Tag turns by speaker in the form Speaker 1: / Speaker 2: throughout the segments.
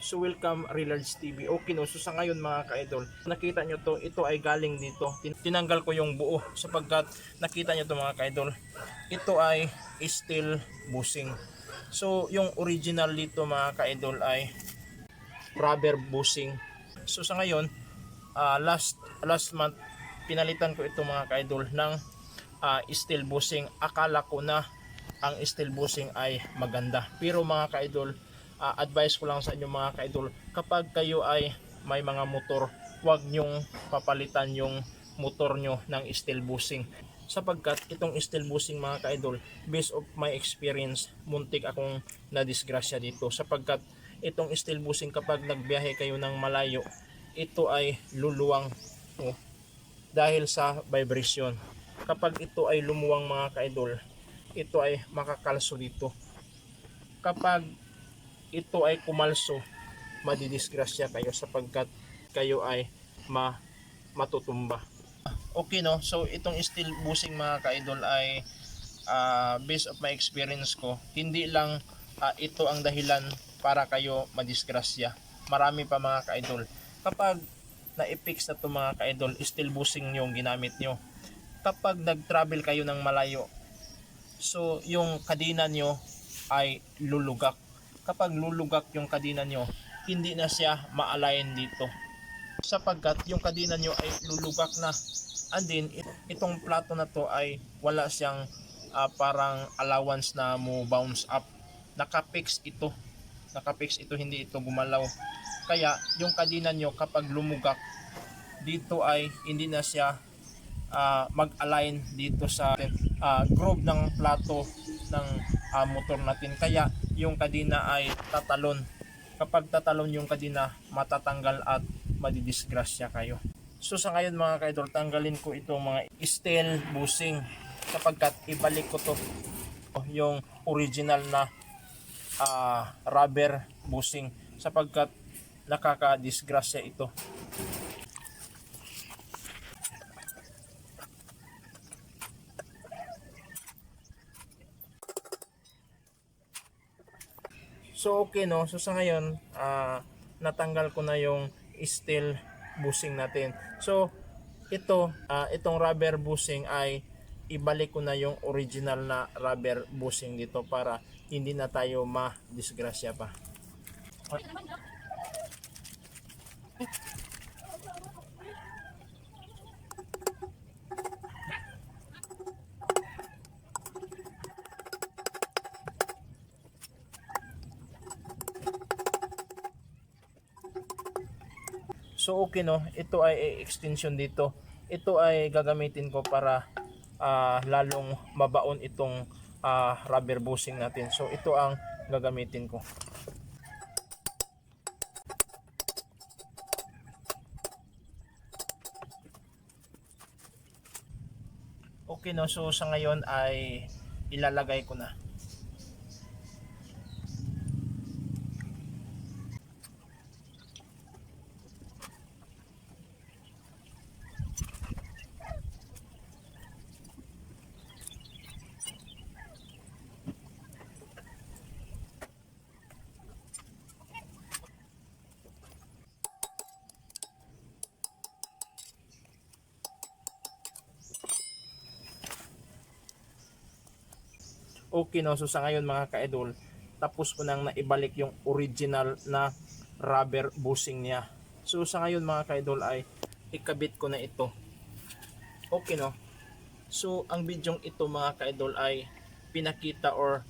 Speaker 1: So welcome Relards TV. Okay no, so sa ngayon mga ka-idol, nakita nyo to, ito ay galing dito. Tin- Tinanggal ko yung buo sapagkat nakita nyo to mga ka-idol. Ito ay steel bushing. So yung original dito mga ka-idol ay rubber bushing. So sa ngayon, ah, last last month pinalitan ko ito mga ka-idol ng ah, steel bushing. Akala ko na ang steel bushing ay maganda. Pero mga ka-idol, ah, advice ko lang sa inyo mga ka-idol, kapag kayo ay may mga motor, huwag nyong papalitan yung motor nyo ng steel bushing. Sapagkat itong steel bushing mga ka-idol, based of my experience, muntik akong nadisgrasya dito. Sapagkat itong steel bushing kapag nagbiyahe kayo ng malayo, ito ay luluwang oh, dahil sa vibration. Kapag ito ay lumuwang mga ka-idol, ito ay makakalso dito. Kapag ito ay kumalso, madidisgrasya kayo sapagkat kayo ay ma matutumba. Okay no, so itong steel bushing mga ka-idol ay ah, based of my experience ko, hindi lang ah, ito ang dahilan para kayo madisgrasya. Marami pa mga ka-idol. Kapag na-fix na to mga ka-idol, steel bushing yung ginamit nyo. Kapag nag-travel kayo ng malayo, So, yung kadina nyo ay lulugak. Kapag lulugak yung kadina nyo, hindi na siya ma-align dito. Sapagkat yung kadina nyo ay lulugak na. And then, it- itong plato na to ay wala siyang ah, parang allowance na mo bounce up. Nakapix ito. Nakapix ito, hindi ito gumalaw. Kaya, yung kadina nyo kapag lumugak, dito ay hindi na siya ah, mag-align dito sa ah, groove ng plato ng ah, motor natin. Kaya yung kadina ay tatalon. Kapag tatalon yung kadina, matatanggal at madidisgrasya kayo. So sa ngayon mga kaidol, tanggalin ko itong mga steel bushing sapagkat ibalik ko to yung original na ah, rubber bushing sapagkat nakaka-disgrasya ito. So okay no, so sa ngayon ah, natanggal ko na yung steel bushing natin. So ito, ah, itong rubber bushing ay ibalik ko na yung original na rubber bushing dito para hindi na tayo ma-disgrasya pa. So okay no, ito ay extension dito. Ito ay gagamitin ko para ah, lalong mabaon itong ah, rubber bushing natin. So ito ang gagamitin ko. Okay no, so sa ngayon ay ilalagay ko na. Okay no, so sa ngayon mga ka-idol, tapos ko nang naibalik yung original na rubber bushing niya. So sa ngayon mga ka-idol ay ikabit ko na ito. Okay no. So ang bidyong ito mga ka-idol ay pinakita or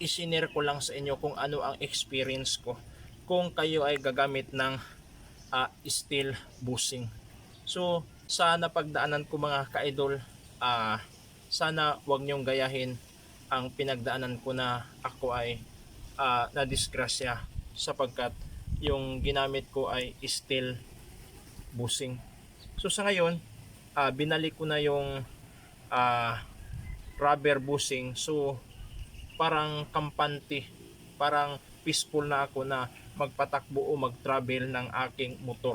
Speaker 1: isinare ko lang sa inyo kung ano ang experience ko kung kayo ay gagamit ng ah, steel bushing. So sana pagdaanan ko mga ka-idol, ah, sana wag niyong gayahin ang pinagdaanan ko na ako ay ah, na-disgrasya sapagkat yung ginamit ko ay steel bushing. So sa ngayon, ah, binalik ko na yung ah, rubber bushing. So parang kampante, parang peaceful na ako na magpatakbo o mag-travel ng aking motor.